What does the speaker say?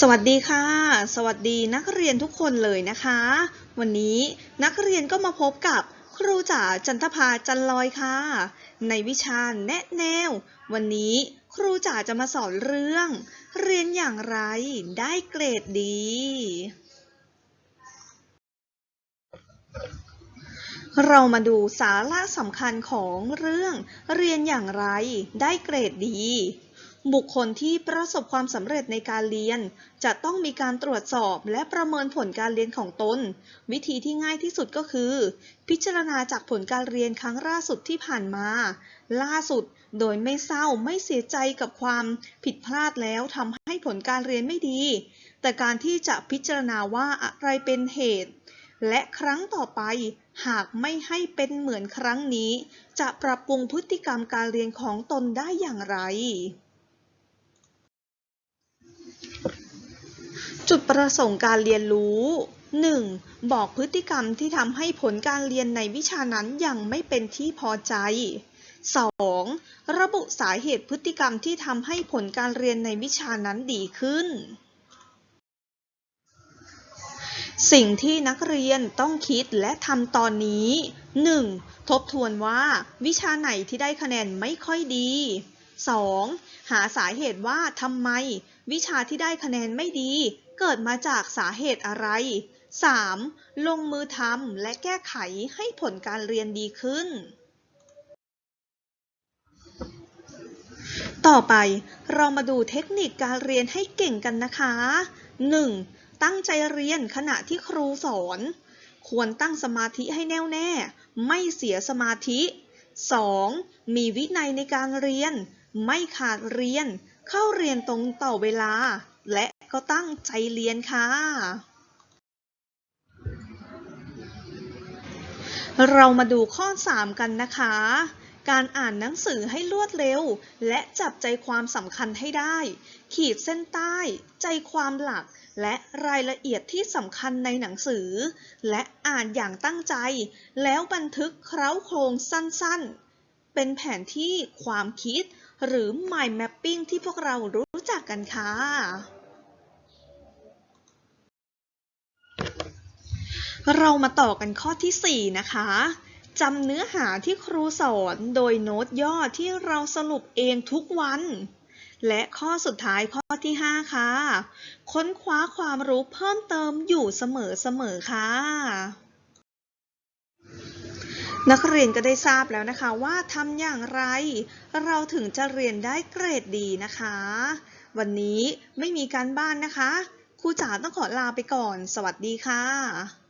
สวัสดีค่ะ สวัสดีนักเรียนทุกคนเลยนะคะ วันนี้นักเรียนก็มาพบกับครูจ๋าจันทภาจันลอยค่ะ ในวิชาแนะแนว วันนี้ครูจ๋าจะมาสอนเรื่อง เรียนอย่างไรได้เกรดดี เรามาดูสาระสำคัญของเรื่อง เรียนอย่างไรได้เกรดดี บุคคลที่ประสบความสำเร็จในการเรียน จะต้องมีการตรวจสอบและประเมินผลการเรียนของตน วิธีที่ง่ายที่สุดก็คือ พิจารณาจากผลการเรียนครั้งล่าสุดที่ผ่านมา ล่าสุดโดยไม่เศร้าไม่เสียใจกับความผิดพลาดแล้วทำให้ผลการเรียนไม่ดี แต่การที่จะพิจารณาว่าอะไรเป็นเหตุ และครั้งต่อไปหากไม่ให้เป็นเหมือนครั้งนี้ จะปรับปรุงพฤติกรรมการเรียนของตนได้อย่างไร จุดประสงค์การเรียนรู้ 1. บอกพฤติกรรมที่ทำให้ผลการเรียนในวิชานั้นยังไม่เป็นที่พอใจ 2. ระบุสาเหตุพฤติกรรมที่ทำให้ผลการเรียนในวิชานั้นดีขึ้น สิ่งที่นักเรียนต้องคิดและทำตอนนี้ 1. ทบทวนว่า วิชาไหนที่ได้คะแนนไม่ค่อยดี 2. หาสาเหตุว่าทำไม วิชาที่ได้คะแนนไม่ดี เกิดมาจากสาเหตุอะไร 3. ลงมือทำและแก้ไขให้ผลการเรียนดีขึ้น ต่อไปเรามาดูเทคนิคการเรียนให้เก่งกันนะคะ 1. ตั้งใจเรียนขณะที่ครูสอน ควรตั้งสมาธิให้แน่วแน่ ไม่เสียสมาธิ 2. มีวินัยในการเรียน ไม่ขาดเรียน เข้าเรียนตรงต่อเวลา และ ก็ตั้งใจเรียนค่ะ เรามาดูข้อ 3 กันนะคะ การอ่านหนังสือให้รวดเร็ว และจับใจความสำคัญให้ได้ ขีดเส้นใต้ ใจความหลัก และรายละเอียดที่สำคัญในหนังสือ และอ่านอย่างตั้งใจ แล้วบันทึกเคล้าโครงสั้นๆ เป็นแผนที่ความคิดหรือ mind mapping ที่พวกเรารู้จักกันค่ะ เรามาต่อกันข้อที่ 4 นะคะจำเนื้อหาที่ครูสอนโดยโน้ตย่อที่เราสรุปเองทุกวัน และข้อสุดท้ายข้อที่ 5 ค่ะ ค้นคว้าความรู้เพิ่มเติมอยู่เสมอๆค่ะ นักเรียนก็ได้ทราบแล้วนะคะว่าทำอย่างไร เราถึงจะเรียนได้เกรดดีนะคะ วันนี้ไม่มีการบ้านนะคะครูจ๋าต้องขอลาไปก่อน สวัสดีค่ะ